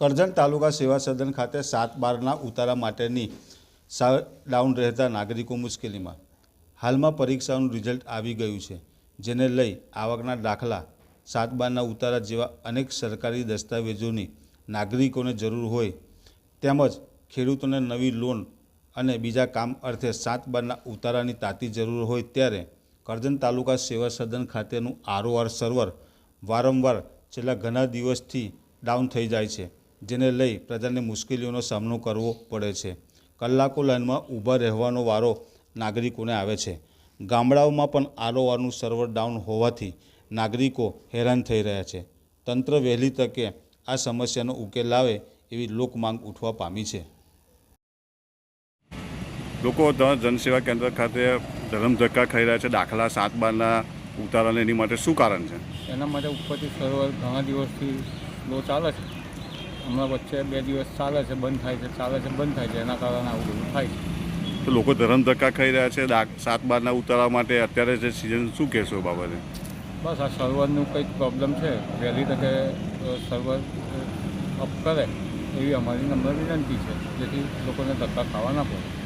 કરજણ તાલુકા સેવા સદન ખાતે સાત બારના ઉતારા માટેની ડાઉન રહેતા નાગરિકો મુશ્કેલીમાં. હાલમાં પરીક્ષાનું રિઝલ્ટ આવી ગયું છે, જેને લઈ આવકના દાખલા સાત બારના ઉતારા જેવા અનેક સરકારી દસ્તાવેજોની નાગરિકોને જરૂર હોય, તેમજ ખેડૂતોને નવી લોન અને બીજા કામ અર્થે સાત બારના ઉતારાની તાતી જરૂર હોય ત્યારે કરજણ તાલુકા સેવા સદન ખાતેનું આરઓઆર સર્વર વારંવાર છેલ્લા ઘણા દિવસથી ડાઉન થઈ જાય છે. જેને લઈ પ્રજાને મુશ્કેલીઓનો સામનો કરવો પડે છે. કલાકો લાઇનમાં ઊભા રહેવાનો વારો નાગરિકોને આવે છે. ગામડાઓમાં પણ આરઓઆરનું સર્વર ડાઉન હોવાથી નાગરિકો હેરાન થઈ રહ્યા છે. તંત્ર વહેલી તકે આ સમસ્યાનો ઉકેલ લાવે એવી લોકમાંગ ઉઠવા પામી છે. લોકો જનસેવા કેન્દ્ર ખાતે ધરમ ધક્કા ખાઈ રહ્યા છે. દાખલા સાત બારના ઉતારાને એની માટે શું કારણ છે? એના માટે ઉપરથી સર્વર ઘણા દિવસથી લો ચાલે છે. હમણાં વચ્ચે બે દિવસ ચાલે છે બંધ થાય છે ચાલે છે બંધ થાય છે એના કારણે આવું બધું થાય છે. તો લોકો ધરમ ધક્કા ખાઈ રહ્યા છે સાત બારના ઉતારા માટે અત્યારે જે સિઝન શું કહેશો બાબતે? બસ આ સર્વરનું કંઈક પ્રોબ્લેમ છે. વહેલી તકે સર્વર અપ કરે એવી અમારી નમ્ર વિનંતી છે. જેથી લોકોને ધક્કા ખાવા ના પડે.